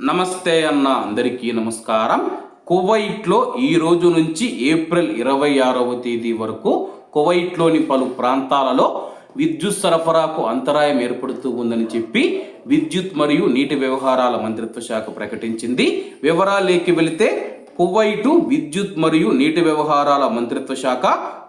నమస్తే అన్న అందరికీ నమస్కారం. కువైట్లో ఈ రోజు నుంచి ఏప్రిల్ ఇరవై ఆరవ తేదీ వరకు కువైట్లోని పలు ప్రాంతాలలో విద్యుత్ సరఫరాకు అంతరాయం ఏర్పడుతూ ఉందని చెప్పి విద్యుత్ మరియు నీటి వ్యవహారాల మంత్రిత్వ శాఖ ప్రకటించింది. వివరాలేకి వెళితే కువైటు విద్యుత్ మరియు నీటి వ్యవహారాల మంత్రిత్వ శాఖ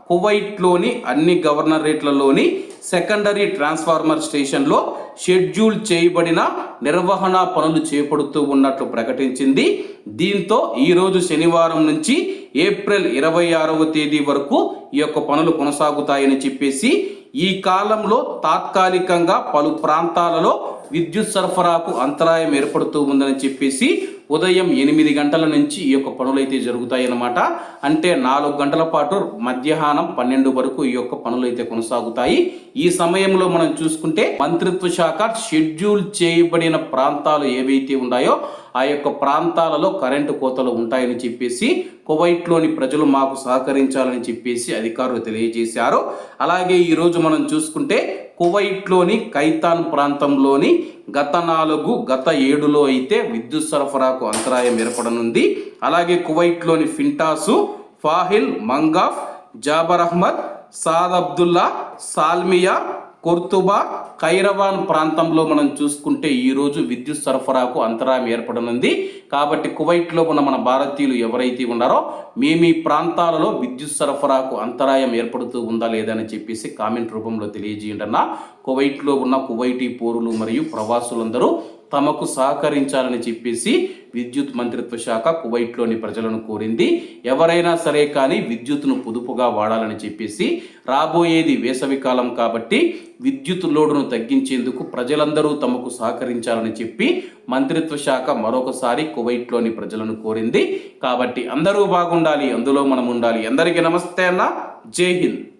కువైట్లోని అన్ని గవర్నరేట్లలోని సెకండరీ ట్రాన్స్ఫార్మర్ స్టేషన్లో షెడ్యూల్ చేయబడిన నిర్వహణ పనులు చేపడుతూ ఉన్నట్లు ప్రకటించింది. దీంతో ఈరోజు శనివారం నుంచి ఏప్రిల్ ఇరవై ఆరవ తేదీ వరకు ఈ యొక్క పనులు కొనసాగుతాయని చెప్పేసి ఈ కాలంలో తాత్కాలికంగా పలు ప్రాంతాలలో విద్యుత్ సరఫరాకు అంతరాయం ఏర్పడుతూ ఉందని చెప్పేసి ఉదయం ఎనిమిది గంటల నుంచి ఈ యొక్క పనులు అయితే జరుగుతాయన్నమాట. అంటే నాలుగు గంటల పాటు మధ్యాహ్నం పన్నెండు వరకు ఈ యొక్క పనులు అయితే కొనసాగుతాయి. ఈ సమయంలో మనం చూసుకుంటే మంత్రిత్వ శాఖ షెడ్యూల్ చేయబడిన ప్రాంతాలు ఏవైతే ఉన్నాయో ఆ యొక్క ప్రాంతాలలో కరెంటు కోతలు ఉంటాయని చెప్పేసి కువైట్లోని ప్రజలు మాకు సహకరించాలని చెప్పేసి అధికారులు తెలియజేశారు. అలాగే ఈరోజు మనం చూసుకుంటే కువైట్లోని కైతాన్ ప్రాంతంలోని గత నాలుగు గత ఏడులో అయితే విద్యుత్ సరఫరాకు అంతరాయం ఏర్పడనుంది. అలాగే కువైట్లోని Fintas Fahaheel Mangaf Jaber Ahmad Saad Abdullah Salmiya Qurtuba Qairawan ప్రాంతంలో మనం చూసుకుంటే ఈరోజు విద్యుత్ సరఫరాకు అంతరాయం ఏర్పడనుంది. కాబట్టి కువైట్లో ఉన్న మన భారతీయులు ఎవరైతే ఉన్నారో మీ మీ ప్రాంతాలలో విద్యుత్ సరఫరాకు అంతరాయం ఏర్పడుతూ ఉందా లేదా అని చెప్పేసి కామెంట్ రూపంలో తెలియజేయండి అన్న. కువైట్లో ఉన్న కువైటీ పౌరులు మరియు ప్రవాసులందరూ తమకు సహకరించాలని చెప్పేసి విద్యుత్ మంత్రిత్వ శాఖ కువైట్లోని ప్రజలను కోరింది. ఎవరైనా సరే కానీ విద్యుత్ను పొదుపుగా వాడాలని చెప్పేసి రాబోయేది వేసవి కాలం కాబట్టి విద్యుత్ లోడును తగ్గించేందుకు ప్రజలందరూ తమకు సహకరించాలని చెప్పి మంత్రిత్వ శాఖ మరొకసారి కువైట్లోని ప్రజలను కోరింది. కాబట్టి అందరూ బాగుండాలి అందులో మనం ఉండాలి. అందరికీ నమస్తే అన్న. జై హింద్.